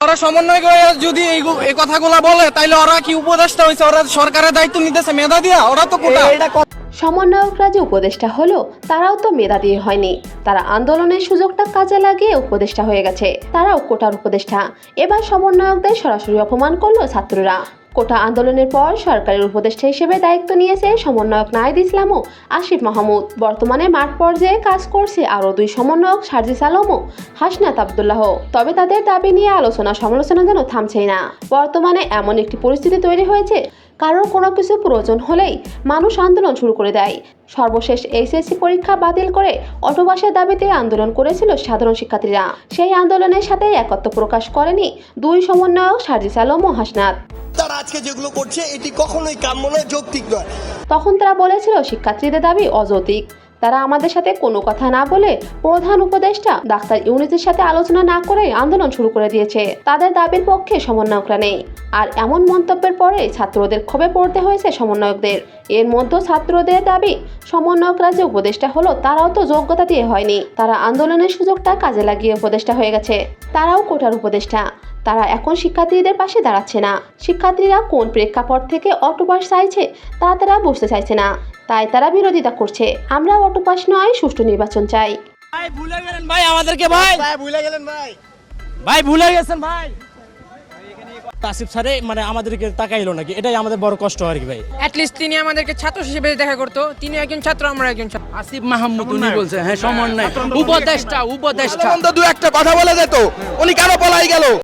ওরা সমন্বয় করে যদি এই কথাগুলা বলে তাইলে ওরা কি উপদেষ্টা হয়েছে ওরা সরকারের দায়িত্ব নিতেছে মেধা দিয়া? ওরা তো কোটা। সমন্বয়করা যে উপদেষ্টা হলো তারাও তো মেধা দিয়ে হয়নি। তারা আন্দোলনের সুযোগটা কাজে লাগিয়ে উপদেষ্টা হয়ে গেছে। তারাও কোটার উপদেষ্টা। এবার সমন্বয়কদের সরাসরি অপমান করল ছাত্ররা। কোটা আন্দোলনের পর সরকারের উপদেষ্টা হিসেবে দায়িত্ব নিয়েছে সমন্বয়ক নাহিদ ইসলাম ও আসিফ মাহমুদ। বর্তমানে মাঠ পর্যায়ে কাজ করছে আরও দুই সমন্বয়ক, সার্জিস আলম ও হাসনাত আবদুল্লাহ। তবে তাদের দাবি নিয়ে আলোচনা সমালোচনা যেন থামছেই না। বর্তমানে এমন একটি পরিস্থিতি তৈরি হয়েছে, কারোর কোনো কিছু প্রয়োজন হলেই মানুষ আন্দোলন শুরু করে দেয়। সর্বশেষ এইচএসসি পরীক্ষা বাতিল করে অটোবাসের দাবিতে আন্দোলন করেছিল সাধারণ শিক্ষার্থীরা। সেই আন্দোলনের সাথে একত্র প্রকাশ করেনি দুই সমন্বয়ক, সার্জিস আলম ও হাসনাত। তারা আজকে যেগুলো করছে, এটি কখনোই কাম্য নয়, যৌক্তিক নয়। তখন তারা বলেছিল, শিক্ষার্থীদের দাবি অযৌক্তিক। তারা আমাদের সাথে কোনো কথা না বলে প্রধান উপদেষ্টা ডাক্তার ইউনিসের সাথে আলোচনা না করে আন্দোলন শুরু করে দিয়েছে। তাদের দাবির পক্ষে সমন্বয়করা নেই। আর এমন মন্তব্যের পরে ছাত্রদের ক্ষোভে পড়তে হয়েছে সমন্বয়কদের। এর মধ্যে ছাত্রদের দাবি, সমন্বয়করা যে উপদেষ্টা হলো, তারাও তো যোগ্যতা দিয়ে হয়নি। তারা আন্দোলনের সুযোগটা কাজে লাগিয়ে উপদেষ্টা হয়ে গেছে। তারাও কোটার উপদেষ্টা। তারা এখন শিক্ষার্থীদের পাশে দাঁড়াচ্ছে না। শিক্ষার্থীরা কোন প্রেক্ষাপট থেকে অটোপাস চাইছে তা তারা বুঝতে চাইছে না। তাই তারা বিরোধিতা করছে। আমরা অটোপাস নয় সুষ্ঠু নির্বাচন চাই। ভাই ভুলে গেলেন ভাই আমাদেরকে ভাই। ভাই ভুলে গেলেন ভাই। ভাই ভুলে গেছেন ভাই। আসিফ স্যারে মানে আমাদেরকে তাকাইলো নাকি? এটাই আমাদের বড় কষ্ট আর কি ভাই। অ্যাটলিস্ট তিনি আমাদেরকে ছাত্র হিসেবে দেখা করতো। তিনি একজন ছাত্র আমরা একজন ছাত্র। আসিফ মাহমুদ উনি বলছে হ্যাঁ সমন্বয় উপদেষ্টা উপদেষ্টা। দু একটা কথা বলে যেত উনি কেন পলাই গেল?